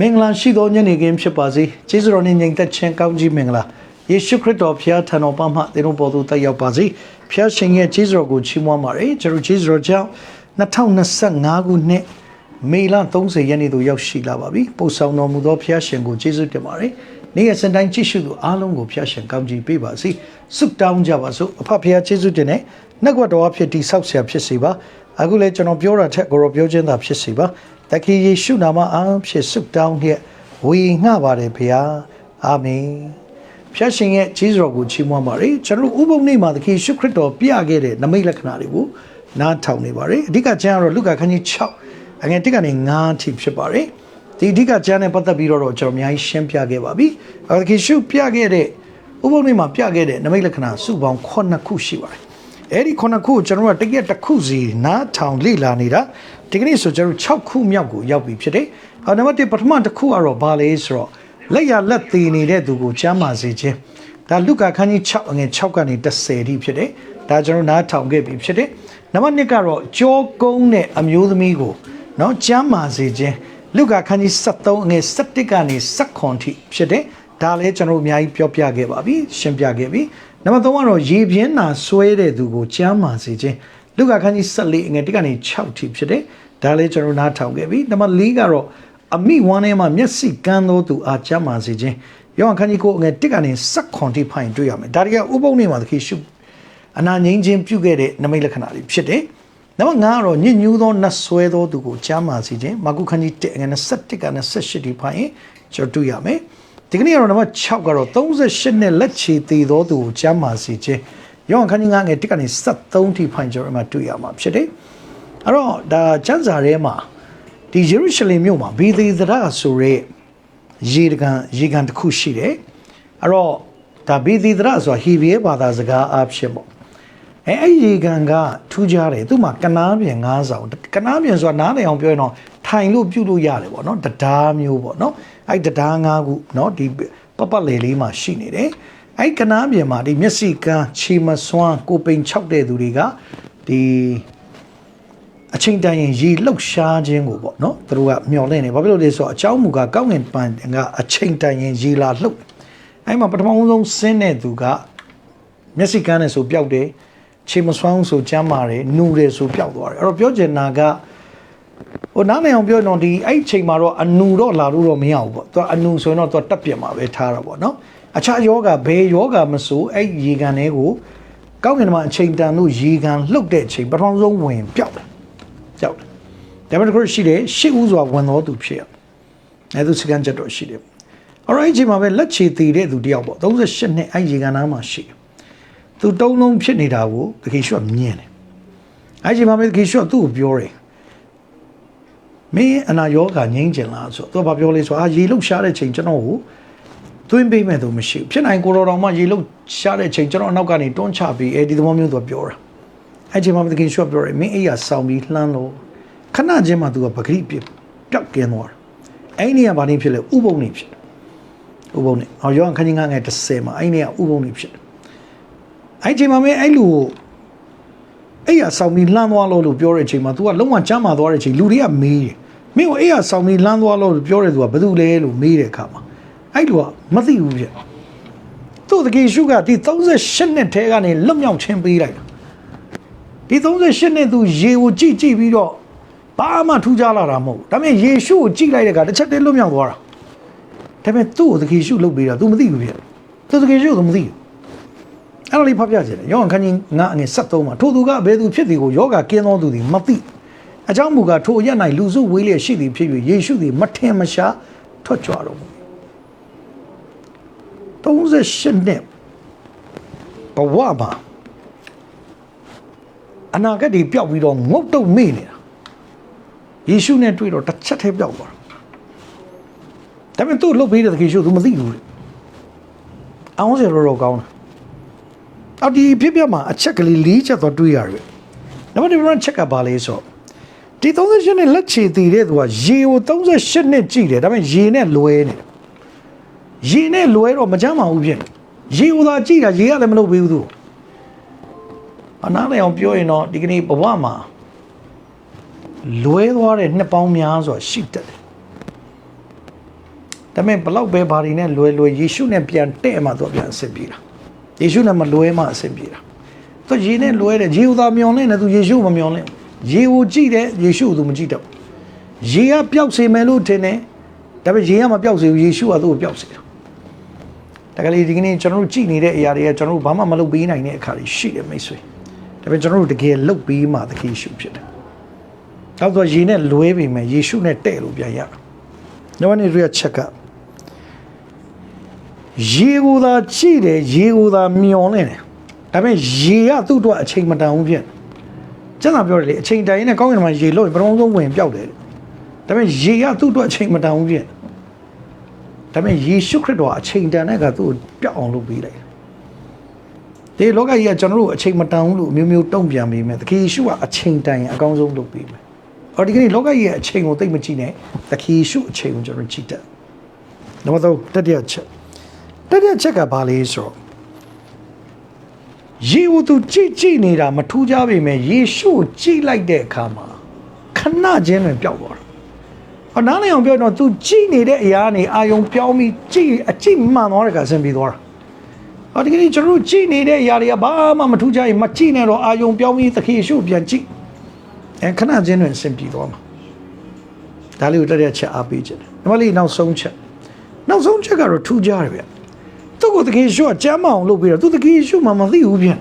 မင်္ဂလာရှိသောညနေခင်းဖြစ်ပါစေကျေးဇူးတော်နဲ့ညီသက်ချင်းကောင်းကြီးမင်္ဂလာယေရှုခရစ်တော်ဖျားထံတော်ပါမှသင်တို့ပေါ်သို့တက်ရောက်ပါစေဖျားရှင်ရဲ့ကျေးဇူးတော်ကိုချီးမွမ်းပါရစေကျွန်တော်ကျေးဇူးတော်ကြောင့်2025ခုနှစ်မေလ30ရက်နေ့သို့ရောက်ရှိလာပါပြီပို့ဆောင်တော်မူသောဖျားရှင်ကိုကျေးဇူးတင်ပါတယ်နေ့ရက်စံတိုင်းကြည့်ရှုသူအားလုံးကိုဖျားရှင်ကောင်းကြီးပေးပါစေဆုတောင်းကြပါစို့အဖဖျားကျေးဇူးတင်တဲ့နှုတ်ကပတော်အဖြစ်တိဆောက်ဆရာဖြစ်စေပါအခုလည်းကျွန်တော်ပြောတာထက်ကိုရောပြောခြင်းသာဖြစ်စေပါ တခင်ယေရှုနာမအားဖြင့်ဆုတောင်းလျက်ဝေငှပါတယ်ဖျားအာမင်ဖျားရှင်ရဲ့ကျေးဇူးတော်ကိုချီးမွမ်းပါရစေကျွန်တော်တို့ဥပုံနေ့မှာသခင်ယေရှုခရစ်တော်ပြခဲ့တဲ့နမိတ်လက္ခဏာတွေကိုနားထောင်နေပါရစေအဓိကကျမ်းကတော့လုကာခန်းကြီး6အငယ်1ကနေ9ထိဖြစ်ပါတယ်ဒီအဓိကကျမ်းနဲ့ပတ်သက်ပြီးတော့ကျွန်တော်အများကြီးရှင်းပြခဲ့ပါပြီအဲသခင်ယေရှုပြခဲ့တဲ့ဥပုံနေ့မှာပြခဲ့တဲ့နမိတ်လက္ခဏာစုပေါင်း9ခုရှိပါတယ်အဲ့ဒီခုနှစ်ခုကိုကျွန်တော်တို့ကတကယ်တစ်ခုစီနားထောင်လေ့လာနေတာ ဒီကနေ့ဆိုကျွန်တော်တို့6ခုမြောက်ကိုရောက်ပြီဖြစ်တယ်။အော်နံပါတ်1ပထမတစ်ခုကတော့ဘာလဲဆိုတော့လက်ရလက်သေးနေတဲ့သူကိုချမ်းသာစေခြင်းဒါလုကာခန်းကြီး6အငယ်6ကနေ10ထိဖြစ်တယ်။ဒါကျွန်တော်နားထောင်ခဲ့ပြီဖြစ်တယ်။နံပါတ်2ကတော့ကြောကုန်းတဲ့အမျိုးသမီးကိုနော်ချမ်းသာစေခြင်းလုကာခန်းကြီး73အငယ်17ကနေ19ထိဖြစ်တယ်။ဒါလည်းကျွန်တော်တို့အများကြီးပြောပြခဲ့ပါပြီရှင်းပြခဲ့ပြီ။နံပါတ်3ကတော့ရေပြင်းနာဆွဲတဲ့သူကိုချမ်းသာစေခြင်း လုကာခန်းကြီး14အငယ်1ကနေ6ထိဖြစ်တယ်။ဒါလည်းကျွန်တော်နားထောင်ခဲ့ပြီ။နံပါတ်4ကတော့အမိဝမ်းထဲမှာမျက်စိကန်းသောသူအားချမ်းသာစေခြင်းယောဟန်ခန်းကြီးကိုအငယ်1ကနေ7ထိဖိုင်တွေ့ရမယ်။ဒါတွေကဥပုံနေမှာသခင်ရှုအနာငိမ့်ခြင်းပြုခဲ့တဲ့နမိတ်လက္ခဏာတွေဖြစ်တယ်။နံပါတ်5ကတော့ညစ်ညူးသောနတ်ဆွဲသောသူကိုချမ်းသာစေခြင်းမာကုခန်းကြီး1အငယ်21ကနေ28ထိဖိုင်ကျွန်တော်တွေ့ရမယ်။ဒီကနေ့ကတော့နံပါတ်6ကတော့38နဲ့လက်ချေသေးသောသူကိုချမ်းသာစေခြင်း ယောဟန်ခန်းကြီး9ငယ်1ကနေ73ထိဖိုင်ကျွန်တော်အမှတွေ့ရမှာဖြစ်တယ်။အဲ့တော့ဒါကျမ်းစာထဲမှာဒီယေရုရှလင်မြို့မှာဘေသေသရဆိုရဲရေတကန်ရေကန်တစ်ခုရှိတယ်အဲ့တော့ဒါဘေသေသရဆိုတာဟီဘရဲဘာသာစကားအဖြစ်ပေါ့အဲအဲ့ရေကန်ကထူးခြားတယ်သူ့မှာကနားပြင်ငါးဆောင်ကနားပြင်ဆိုတာနားလည်အောင်ပြောရင်တော့ထိုင်လို့ပြုတ်လို့ရတယ်ပေါ့နော်တရားမျိုးပေါ့နော်အဲ့တရားငါးခုနော်ဒီပပလေလေးမှာရှိနေတယ် အဲ့ကနားပြင်မှာဒီမျက်စိကန်းခြေမစွမ်းကိုပိန်၆တဲ့သူတွေကဒီအချိန်တန်ရင်ရေလှုပ်ရှားခြင်းကိုပေါ့နော်သူတို့ကမျောလင့်နေဘာဖြစ်လို့လဲဆိုတော့အเจ้าမူကကောင်းငင်ပန်ကအချိန်တန်ရင်ရေလာလှုပ်အဲ့မှာပထမဆုံးဆင်းတဲ့သူကမျက်စိကန်းနဲ့ဆိုပျောက်တယ်ခြေမစွမ်းဆိုကျမ်းမာတယ်နူတယ်ဆိုပျောက်သွားတယ်အဲ့တော့ပြောချင်တာကဟိုနားနေအောင်ပြောရင်တော့ဒီအဲ့ချိန်မှာတော့အနူတော့လာလို့တော့မရဘူးပေါ့သူကအနူဆိုရင်တော့သူကတက်ပြက်မှာပဲထားတာပေါ့နော် အခြားယောဂဘယ်ယောဂမဆိုအဲ့ရေကန်တွေကိုကောင်းကင်မှာအချိန်တန်လို့ရေကန်လှုပ်တဲ့အချိန်ပထမဆုံးဝင်ပျောက်တယ်ကြောက်တယ်ဒါပေမဲ့ခုရှိတယ်ရှစ်ဦးစွာဝင်တော်သူဖြစ်ရအဲသူစကန်ချက်တော့ရှိတယ်အော်အဲ့ဒီမှာပဲလက်ချေတည်တဲ့သူတယောက်ပေါ့38နှစ်အဲ့ရေကန်နားမှာရှိတယ်သူတုံးလုံးဖြစ်နေတာကိုတခေရှော့မြင်တယ်အဲ့ဒီမှာပဲတခေရှော့သူ့ကိုပြောတယ်မင်းအနာယောဂငိမ့်ကျင်လားဆိုတော့သူကပြောလဲဆိုအာရေလုတ်ရှားတဲ့ချိန်ကျွန်တော်ကို သွင်းပေးမဲ့သူမရှိဘူးဖြစ်နိုင်ကိုတော်တော်မှရေလုတ်ရှားတဲ့ချိန်ကျွန်တော်အနောက်ကနေတွန်းချပြီးအဲဒီသဘောမျိုးသူကပြောတာအဲ့ချိန်မှာတကယ်ရှော့ပြောတယ်မင်းအိယာဆောင်းပြီးလှမ်းလို့ခဏချင်းမှသူကပဂရိပြပျောက်ကင်းသွားတယ်အဲ့ဒီကဘာနေဖြစ်လဲဥပုံနေဖြစ်ဥပုံနေဟောယောဟန်ခန်းကြီးငါငယ်30မှာအဲ့ဒီကဥပုံနေဖြစ်အဲ့ချိန်မှာမင်းအဲ့လူအိယာဆောင်းပြီးလှမ်းသွားလို့လို့ပြောတဲ့အချိန်မှာ तू ကလုံးဝကြမ်းမာသွားတဲ့အချိန်လူတွေကမေးတယ်မင်းကိုအိယာဆောင်းပြီးလှမ်းသွားလို့ပြောတယ်သူကဘာလို့လဲလို့မေးတဲ့အခါမှာ အဲ့လူကမသိဘူးပြသူ့တကယ်ရှုကဒီ38နှစ်ထဲကနေလွတ်မြောက်ခြင်းပေးလိုက်တာဒီ38နှစ်သူရေကိုကြည့်ကြည့်ပြီးတော့ဘာမှထူးခြားလာတာမဟုတ်ဘူးဒါပေမဲ့ယေရှုကိုကြည့်လိုက်တဲ့အခါတစ်ချက်တည်းလွတ်မြောက်သွားတာဒါပေမဲ့သူ့ကိုသခင်ရှုလုပ်ပေးတာ तू မသိဘူးပြသူသခင်ရှုကိုမသိဘူးအဲ့လိုလေးဖတ်ပြချင်တယ်ယောဟန်ခန်းကြီးငါအငယ်73မှာထိုသူကဘယ်သူဖြစ်သည်ကိုယောဂကင်းသောသူသည်မသိအကြောင်းမူကားထိုအရ၌လူစုဝေးလျက်ရှိသည်ဖြစ်၍ယေရှုသည်မထင်မရှားထွက်ကြွတော်မူ 38နှစ်ဘဝမှာအနာဂတ်တွေပျောက်ပြီးတော့ငုတ်တုတ်မေ့နေတာယေရှုနဲ့တွေ့တော့တစ်ချက်တည်းပျောက်သွားတာဒါပေမဲ့သူ့လှုပ်ပေးတဲ့သခင်ရှုသူမသိဘူးလေအောင်စရတော့ကောင်းတာအော်ဒီဖြစ်ပြမှာအချက်ကလေး၄ချက်တော့တွေးရတယ်နံပါတ်1ချက်ကဘာလဲဆိုဒီ38နှစ်လက်ချေတည်တဲ့သူကရေကို38နှစ်ကြည့်တယ်ဒါပေမဲ့ရေနဲ့လွဲနေတယ် ရေနဲ့လွဲတော့မကြမ်းပါဘူးဖြစ်ရေကိုသာကြည့်တာရေကလည်းမလုပ်ပေးဘူးသူအနားလည်းအောင်ပြောရင်တော့ဒီကနေ့ဘဝမှာလွဲသွားတဲ့နှစ်ပေါင်းများစွာရှိတတ်တယ်ဒါပေမဲ့ဘလောက်ပဲဘာတွေနဲ့လွယ်လွယ်ယေရှုနဲ့ပြန်တဲ့မှသူကပြန်အဆင်ပြေတာယေရှုနဲ့မလွဲမှအဆင်ပြေတာသူယေနဲ့လွဲတယ်ယေဟူသာမျောလင့်တယ်သူယေရှုမမျောလင့်ယေဟူကြည့်တယ်ယေရှုကိုသူမကြည့်တော့ယေကပျောက်စေမယ်လို့ထင်တယ်ဒါပေမဲ့ယေကမပျောက်စေဘူးယေရှုကသူ့ကိုပျောက်စေတာ တကယ်လို့ဒီကနေ့ကျွန်တော်တို့ကြည်နေတဲ့အရာတွေကကျွန်တော်တို့ဘာမှမလုပ်ပေးနိုင်တဲ့အခါတွေရှိတယ်မိတ်ဆွေဒါပေမဲ့ကျွန်တော်တို့တကယ်လုပ်ပေးမှသခင်ယေရှုဖြစ်တယ်နောက်တော့ယေနဲ့လွဲပြီမယ်ယေရှုနဲ့တဲ့လို့ပြန်ရတာညနေရချက်ကရေကိုသာကြည့်တယ်ရေကိုသာမျောနေတယ်ဒါပေမဲ့ရေကသူ့အတွက်အချိန်မတန်ဘူးဖြစ်ကျန်တာပြောတယ်လေအချိန်တန်ရင်လည်းကောင်းကင်မှာရေလို့ပထမဆုံးဝင်ပျောက်တယ်ဒါပေမဲ့ရေကသူ့အတွက်အချိန်မတန်ဘူးဖြစ် ဒါပေမဲ့ယေရှုခရစ်တော်အချိန်တန်တဲ့ကသူ့ကိုပျောက်အောင်လုပ်ပေးလိုက်တယ်ဒီလောကကြီးကကျွန်တော်တို့အချိန်မတန်ဘူးလို့အမျိုးမျိုးတုံ့ပြန်ပေးမယ်တခင်ယေရှုကအချိန်တန်ရင်အကောင်းဆုံးလုပ်ပေးမယ်အော်ဒီကနေ့လောကကြီးရဲ့အချိန်ကိုသိမကြည့်နဲ့တခင်ယေရှုအချိန်ကိုကျွန်တော်ကြည့်တယ်နံပါတ်3တတိယချက်တတိယချက်ကဘာလဲဆိုတော့ယေဟူသူကြည်ကြည်နေတာမထူးကြပေမဲ့ယေရှုကိုကြည်လိုက်တဲ့အခါမှာခဏချင်းတွင်ပျောက်သွား တာ။အနားလည်းအောင်ပြောတော့ तू ကြည်နေတဲ့အရာကနေအာယုံပြောင်းပြီးကြည်အကြည်မှန်သွားတဲ့ကဆင်ပြီးသွားတာ။အော်ဒီကနေ့ကျွန်တော်တို့ကြည်နေတဲ့အရာတွေကဘာမှမထူးကြရင်မကြည်နဲ့တော့အာယုံပြောင်းပြီးသခင်ယေရှုပြန်ကြည်။အဲခဏချင်းတွင်ဆင်ပြီးသွားမှာ။ဒါလေးကိုတတိယချက်အားပေးခြင်းတယ်။ဒီမလေးနောက်ဆုံးချက်။နောက်ဆုံးချက်ကတော့ထူးကြတယ်ဗျ။သူ့ကိုတကယ်ရှုကကြမ်းမအောင်လုပ်ပြီးတော့သူတကယ်ရှုမှမသိဘူးပြန်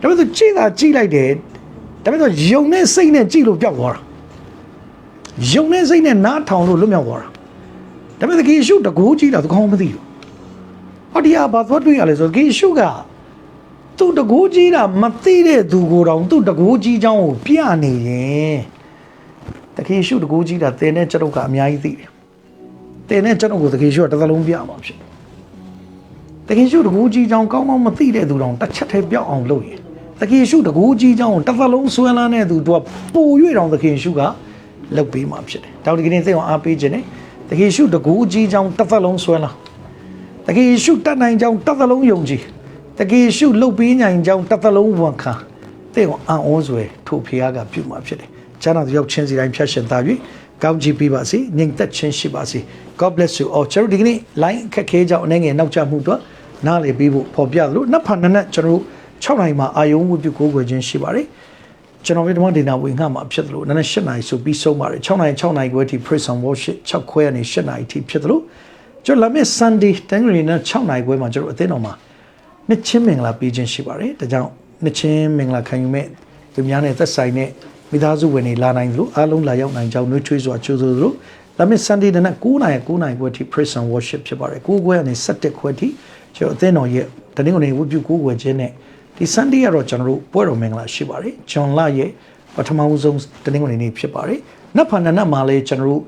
ဒါပေမဲ့သူကြည့်တာကြည့်လိုက်တယ်ဒါပေမဲ့ယုံနဲ့စိတ်နဲ့ကြည့်လို့ပျောက်သွားတာ ယုံနဲ့စိတ်နဲ့နားထောင်လို့လွတ်မြောက်သွားတာဒါပေမဲ့တကယ်ရှုတကူကြည့်တာသူကောင်းမသိဘူးဟောဒီဟာဘာသွားတွေ့ရလဲဆိုတကယ်ရှုကသူတကူကြီးတာမသိတဲ့သူကိုတောင်သူတကူကြီးချောင်းကိုပြနေရင်တကယ်ရှုတကူကြီးတာတင်းနဲ့ကျွန်ုပ်ကအများကြီးသိတယ်တင်းနဲ့ကျွန်ုပ်ကိုတကယ်ရှုကတစ်သလုံးပြမှာဖြစ်တကယ်ရှုတကူကြီးချောင်းကောင်းကောင်းမသိတဲ့သူတောင်တစ်ချက်တည်းပြောက်အောင်လုပ်ရင်တကယ်ရှုတကူကြီးချောင်းကိုတစ်သလုံးဆွဲလန်းတဲ့သူတို့ကပို၍တောင်တကယ်ရှုက လုပ်ပေးမှာဖြစ်တယ်တောင်ဒီကနေ့သိအောင်အားပေးခြင်းနဲ့တကယ်ရှုတကူကြီးချောင်းတစ်သလုံးဆွဲလန်းတကယ်ရှုတတ်နိုင်ချောင်းတစ်သလုံးယုံကြည်တကယ်ရှုလုပ်ပေးနိုင်ချောင်းတစ်သလုံးဝန်ခံသိအောင်အံ့ဩစွဲထို့ဖျားကပြုမှာဖြစ်တယ်ကျမ်းတော်ရောက်ချင်းစီတိုင်းဖြတ်ရှင်သားပြီးကောင်းချီးပေးပါစေညီသက်ချင်းရှိပါစေ God bless you all ကျွန်တော်ဒီကနေ့ line အခက်ခဲကြောင့်အနေငယ်နောက်ကျမှုတော့နားလေပေးဖို့ဖော်ပြသလိုနှစ်ဖက်နှစ်နက်ကျွန်တော်တို့6နိုင်မှာအာယုံဝတ်ပြုကိုးကွယ်ခြင်းရှိပါတယ် ကျွန်တော်တို့ဓမ္မဒေနာဝင်ငှမှာဖြစ်သလိုနနက်7နိုင်ဆိုပြီးဆုံးပါတယ်6နိုင်6နိုင်ခွဲထိ praise and worship 6ခွဲကနေ7နိုင်ထိဖြစ်သလိုကျွန်တော်လာမယ့် Sunday တန်ဂရီနဲ့6နိုင်ခွဲမှာကျွန်တော်အသင်းတော်မှာနှစ်ချင်းမင်္ဂလာပေးခြင်းရှိပါတယ်ဒါကြောင့်နှစ်ချင်းမင်္ဂလာခံယူမဲ့သူများနဲ့သက်ဆိုင်တဲ့မိသားစုဝင်တွေလာနိုင်သလိုအားလုံးလာရောက်နိုင်ကြောင်းနှွေးထွေးစွာကြိုးဆိုသလိုလာမယ့် Sunday နနက်9နိုင်9နိုင်ခွဲထိ praise and worship ဖြစ်ပါတယ်9ခွဲကနေ7ခွဲထိကျွန်တော်အသင်းတော်ရဲ့တနင်္ဂနွေဝတ်ပြုကိုးကွယ်ခြင်းနဲ့ ဒီ Sunday ကတော့ကျွန်တော်တို့ပွဲတော်မင်္ဂလာရှိပါတယ်ဂျွန်လရဲ့ပထမဆုံးတနင်္ဂနွေနေ့ဖြစ်ပါတယ်နတ်ဖာနနတ်မှာလည်းကျွန်တော်တို့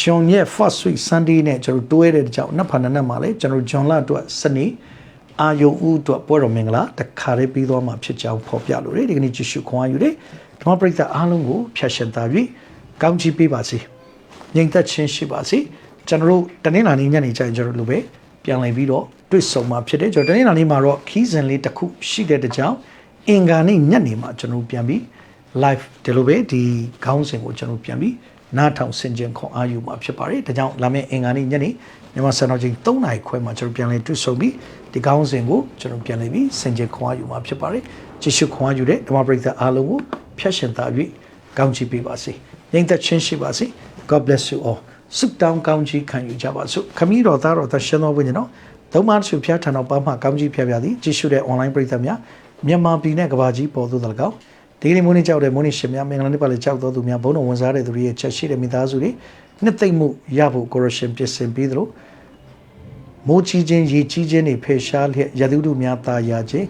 ဂျွန်ရဲ့ first week Sunday နဲ့ကျွန်တော်တွဲတဲ့ကြောင့်နတ်ဖာနနတ်မှာလည်းကျွန်တော်ဂျွန်လအတွက်စနေအာယုံဦးအတွက်ပွဲတော်မင်္ဂလာတခါလေးပြီးသွားမှာဖြစ်ကြောင်းဖော်ပြလို့လေဒီကနေ့ကြည့်ရှုခွန်အားယူတယ်ဓမ္မပရိသတ်အားလုံးကိုဖျက်ရှင်သားပြီးကောင်းချီးပေးပါစေငြိမ်သက်ခြင်းရှိပါစေကျွန်တော်တို့တနင်္လာနေ့ညနေကျရင်ကျွန်တော်တို့လိုပဲ ပြန်လည်ပြီးတော့တွေ့ဆုံမှာဖြစ်တယ်ကျွန်တော်တနင်္လာနေ့မှာတော့ခီးစဉ်လေးတစ်ခုရှိတဲ့တကြောင်အင်္ဂါနေ့ညနေမှာကျွန်တော်ပြန်ပြီး live ဒီလိုပဲဒီခေါင်းစဉ်ကိုကျွန်တော်ပြန်ပြီးနားထောင်ဆင်ခြင်ခွန်အားယူမှာဖြစ်ပါတယ်ဒါကြောင့်လာမယ့်အင်္ဂါနေ့ညနေမြန်မာစံတော်ချိန်3နာရီခွဲမှာကျွန်တော်ပြန်လည်တွေ့ဆုံပြီးဒီခေါင်းစဉ်ကိုကျွန်တော်ပြန်လည်ပြီးဆင်ခြင်ခွန်အားယူမှာဖြစ်ပါတယ်ကြည့်ရှုခွန်အားယူတဲ့ဓမ္မပရိသတ်အားလုံးကိုဖျက်ရှင်သား၍ကောင်းချီးပေးပါစေငြိမ်သက်ခြင်းရှိပါစေ God bless you all ဆုတောင်းကောင်းချီးခံယူကြပါစို့ခမည်းတော်သားတော်သရှင်တော်ဝိညာဉ်တော်သုံးပါးစုဖျားထံတော်ပါမှကောင်းကြီးဖျားဖျားသည်ကြည့်ရှုတဲ့ online ပရိသတ်များမြန်မာပြည်နဲ့ကမ္ဘာကြီးပေါ်သို့တ၎င်းဒီကနေ့မိုးနေ့ကြောက်တဲ့မိုးနေ့ရှင်များမင်္ဂလာနေ့ပါလေကြောက်တော်သူများဘုန်းတော်ဝန်စားတဲ့သူတွေရဲ့ချက်ရှိတဲ့မိသားစုတွေနှစ်သိမ့်မှုရဖို့ကိုရရှင်ပြင်ဆင်ပြီးသလိုမိုးကြီးခြင်းရေကြီးခြင်းတွေဖေရှားလျက်ရတုတုများတာယာခြင်း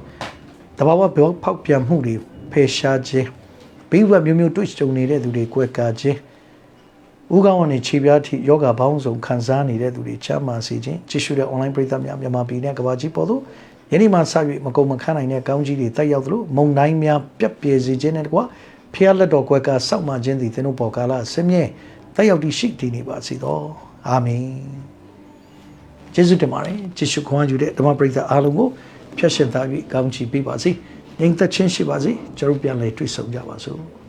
တဘာဝဘောဖောက်ပြန်မှုတွေဖေရှားခြင်းဘိဝတ်မျိုးမျိုးတွေ့ကြုံနေတဲ့သူတွေကွယ်ကာခြင်း ဥကောင်းကနေခြေပြားထိယောဂဘောင်းဆောင်ခံစားနေတဲ့သူတွေချမ်းသာစေခြင်းကြည့်ရှုတဲ့ online ပရိသတ်များမြန်မာပြည်နဲ့ကမ္ဘာကြီးပေါ်သို့ယနေ့မှစ၍မကုန်မခန့်နိုင်တဲ့ကောင်းကြီးတွေတက်ရောက်သလိုမုန်တိုင်းများပြက်ပြဲစေခြင်းနဲ့တကွာဖျားလက်တော်ကွယ်ကစောက်မှခြင်းသည်သင်တို့ပေါ်ကာလဆင်းရဲတက်ရောက်တည်ရှိတည်နေပါစေသောအာမင်ကျေးဇူးတင်ပါတယ်ကြည့်ရှုခွန်အားယူတဲ့ဓမ္မပရိသတ်အားလုံးကိုဖျက်ရှင်သား၍ကောင်းချီးပေးပါစေငြိမ်သက်ခြင်းရှိပါစေကျွန်တော်ပြန်လည်တွေ့ဆုံကြပါစို့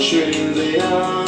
ပျော်ရွှင်